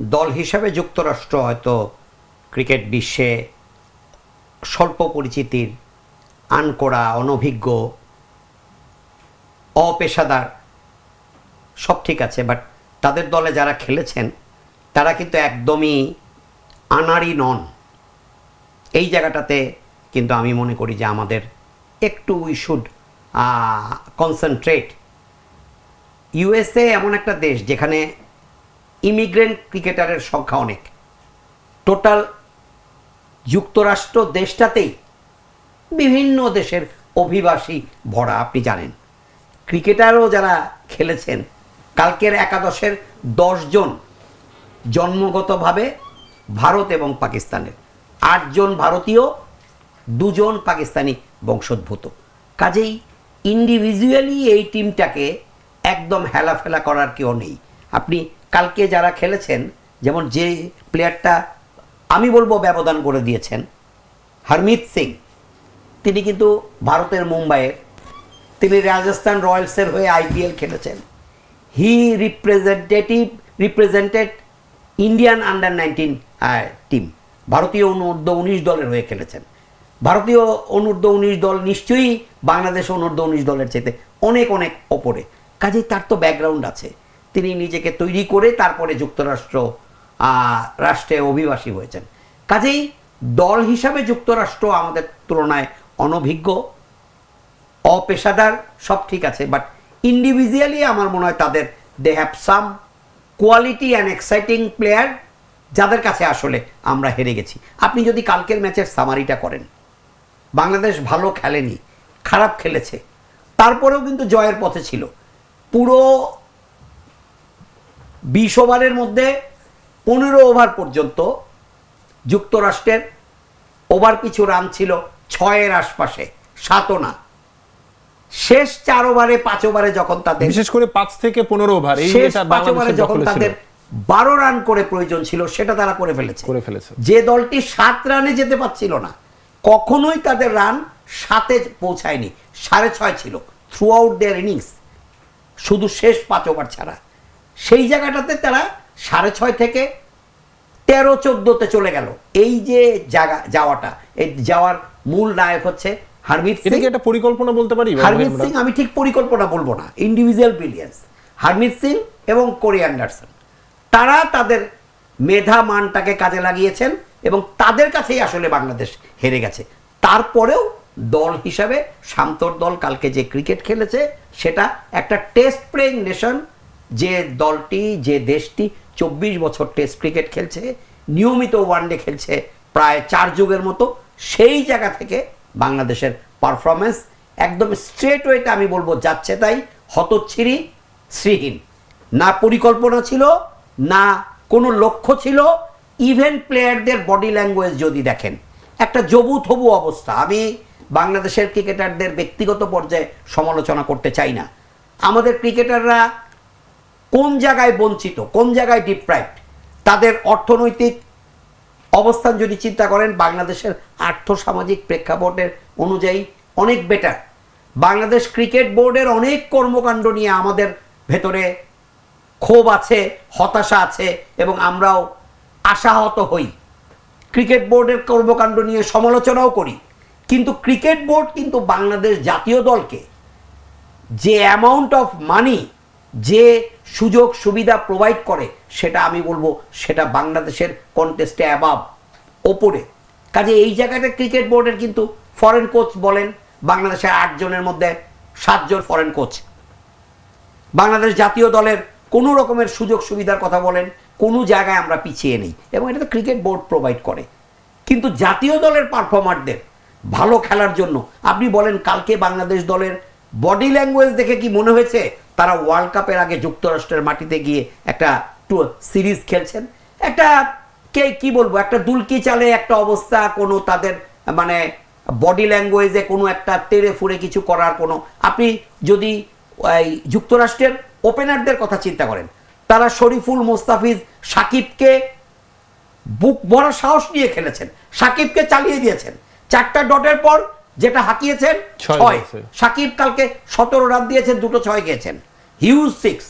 দল হিসাবে যুক্তরাষ্ট্র হয়তো ক্রিকেট বিশ্বে স্বল্প পরিচিতির আনকোড়া, অনভিজ্ঞ, অপেশাদার, সব ঠিক আছে বাট তাদের দলে যারা খেলেছেন, তারা কিন্তু একদমই আনাড়ি নন। এই জায়গাটাতে কিন্তু আমি মনে করি যে আমাদের একটু উই শুড কনসেন্ট্রেট ইউএসএ এমন একটা দেশ যেখানে ইমিগ্রেন্ট ক্রিকেটারের সংখ্যা অনেক। টোটাল যুক্তরাষ্ট্র দেশটাতেই বিভিন্ন দেশের অভিবাসী ভরা, আপনি জানেন। ক্রিকেটারও যারা খেলেছেন, কালকের একাদশের দশজন জন্মগতভাবে ভারত এবং পাকিস্তানের। আটজন ভারতীয়, দুজন পাকিস্তানি বংশোদ্ভূত। কাজেই ইন্ডিভিজুয়ালি এই টিমটাকে একদম হেলাফেলা করার কেউ নেই। আপনি কালকে যারা খেলেছেন, যেমন যে প্লেয়ারটা আমি বলব ব্যবধান করে দিয়েছেন, হরমিত সিং, তিনি কিন্তু ভারতের মুম্বাইয়ের, তিনি রাজস্থান রয়্যালসের হয়ে আইপিএল খেলেছেন। He representative represented Indian under nineteen team ভারতীয় অনূর্ধ্ব উনিশ দলের হয়ে খেলেছেন। ভারতীয় অনূর্ধ্ব উনিশ দল নিশ্চয়ই বাংলাদেশ অনূর্ধ্ব উনিশ দলের চাইতে অনেক অনেক ওপরে। কাজেই তার তো ব্যাকগ্রাউন্ড আছে। তিনি নিজেকে তৈরি করে তারপরে যুক্তরাষ্ট্র রাষ্ট্রে অভিবাসী হয়েছেন। কাজেই দল হিসাবে যুক্তরাষ্ট্র আমাদের তুলনায় অনভিজ্ঞ, অপেশাদার, সব ঠিক আছে বাট ইন্ডিভিজুয়ালি আমার মনে হয় তাদের they have some quality and exciting player যাদের কাছে আসলে আমরা হেরে গেছি। আপনি যদি কালকের ম্যাচের সামারিটা করেন, বাংলাদেশ ভালো খেলেনি, খারাপ খেলেছে, তারপরেও কিন্তু জয়ের পথে ছিল। পুরো বিশ ওভারের মধ্যে পনেরো ওভার পর্যন্ত যুক্তরাষ্ট্রের ওভার পিছু রান ছিল ছয়ের আশপাশে সাতও না। শেষ চার ওভারে পাঁচ ওভারে যখন তাদের বিশেষ করে পাঁচ থেকে পনেরো ওভার শেষ পাঁচ ওভারে যখন তাদের বারো রান করে প্রয়োজন ছিল সেটা তারা করে ফেলেছে। করে ফেলেছে। যে দলটি সাত রানে যেতে পারছিল না কখনোই তাদের রান সাতে পৌঁছায়নি সাড়ে ছয় ছিল থ্রু আউট দেয়ার ইনিংস শুধু শেষ পাঁচ ওভার ছাড়া। সেই জায়গাটাতে তারা সাড়ে ছয় থেকে তেরো চোদ্দোতে চলে গেল। এই যে জায়গা যাওয়াটা এই যাওয়ার মূল নায়ক হচ্ছে হারমিত সিং। একটা পরিকল্পনা বলতে পারি? হারমিত সিং আমি ঠিক পরিকল্পনা বলব না। ইন্ডিভিজুয়াল ব্রিলিয়েন্স হারমিত সিং এবং কোরি অ্যান্ডারসন তারা তাদের মেধা মানটাকে কাজে লাগিয়েছেন এবং তাদের কাছেই আসলে বাংলাদেশ হেরে গেছে। তারপরেও দল হিসাবে শান্তর দল কালকে যে ক্রিকেট খেলেছে সেটা একটা টেস্ট প্লেইং নেশন যে দলটি, যে দেশটি চব্বিশ বছর টেস্ট ক্রিকেট খেলছে, নিয়মিত ওয়ানডে খেলছে প্রায় চার যুগের মতো, সেই জায়গা থেকে বাংলাদেশের পারফরমেন্স একদম স্ট্রেট ওয়েতে আমি বলব যাচ্ছে তাই হতচ্ছিরি, শ্রীহীন। না পরিকল্পনা ছিল, না কোনো লক্ষ্য ছিল ইভেন প্লেয়ারদের বডি ল্যাঙ্গুয়েজ যদি দেখেন, একটা জবু থবু অবস্থা। আমি বাংলাদেশের ক্রিকেটারদের ব্যক্তিগত পর্যায়ে সমালোচনা করতে চাই না। আমাদের ক্রিকেটাররা কোন জায়গায় বঞ্চিত, কোন জায়গায় ডিপ্রাইভড তাদের অর্থনৈতিক অবস্থান যদি চিন্তা করেন, বাংলাদেশের আর্থসামাজিক প্রেক্ষাপটের অনুযায়ী অনেক বেটার বাংলাদেশ ক্রিকেট বোর্ডের অনেক কর্মকাণ্ড নিয়ে আমাদের ভেতরে ক্ষোভ আছে, হতাশা আছে, এবং আমরাও আশাহত হই। ক্রিকেট বোর্ডের কর্মকাণ্ড নিয়ে সমালোচনাও করি। কিন্তু ক্রিকেট বোর্ড কিন্তু বাংলাদেশ জাতীয় দলকে যে অ্যামাউন্ট অফ মানি যে সুযোগ সুবিধা প্রোভাইড করে, সেটা আমি বলব সেটা বাংলাদেশের কন্টেস্টে অ্যাবাব ওপরে। কাজে এই জায়গাটা ক্রিকেট বোর্ডের কিন্তু ফরেন কোচ বলেন, বাংলাদেশের আটজনের মধ্যে সাতজন ফরেন কোচ বাংলাদেশ জাতীয় দলের কোনো রকমের সুযোগ সুবিধার কথা বলেন, কোনো জায়গায় আমরা পিছিয়ে নেই, এবং এটা তো ক্রিকেট বোর্ড প্রোভাইড করে। কিন্তু জাতীয় দলের পারফর্মারদের ভালো খেলার জন্য, আপনি বলেন কালকে বাংলাদেশ দলের বডি ল্যাঙ্গুয়েজ দেখে কি মনে হয়েছে? তারা ওয়ার্ল্ড কাপের আগে যুক্তরাষ্ট্রের মাটিতে গিয়ে একটা সিরিজ খেলছেন। একটা কে কি বলব একটা দুলকি চালে একটা অবস্থা কোনো তাদের মানে বডি ল্যাঙ্গুয়েজে কোনো একটা তেড়ে ফুড়ে কিছু করার কোনো। আপনি যদি এই যুক্তরাষ্ট্রের ওপেনারদের কথা চিন্তা করেন তারা শরীফুল মোস্তাফিজ সাকিবকে বুক ভরা সাহস নিয়ে খেলেছেন সাকিবকে চালিয়ে দিয়েছেন। চারটা ডটের পর যেটা হাঁকিয়েছেন ছয় ছয়। সাকিব কালকে সতেরো রান দিয়েছেন দুটো ছয় গিয়েছেন হিউজ সিক্স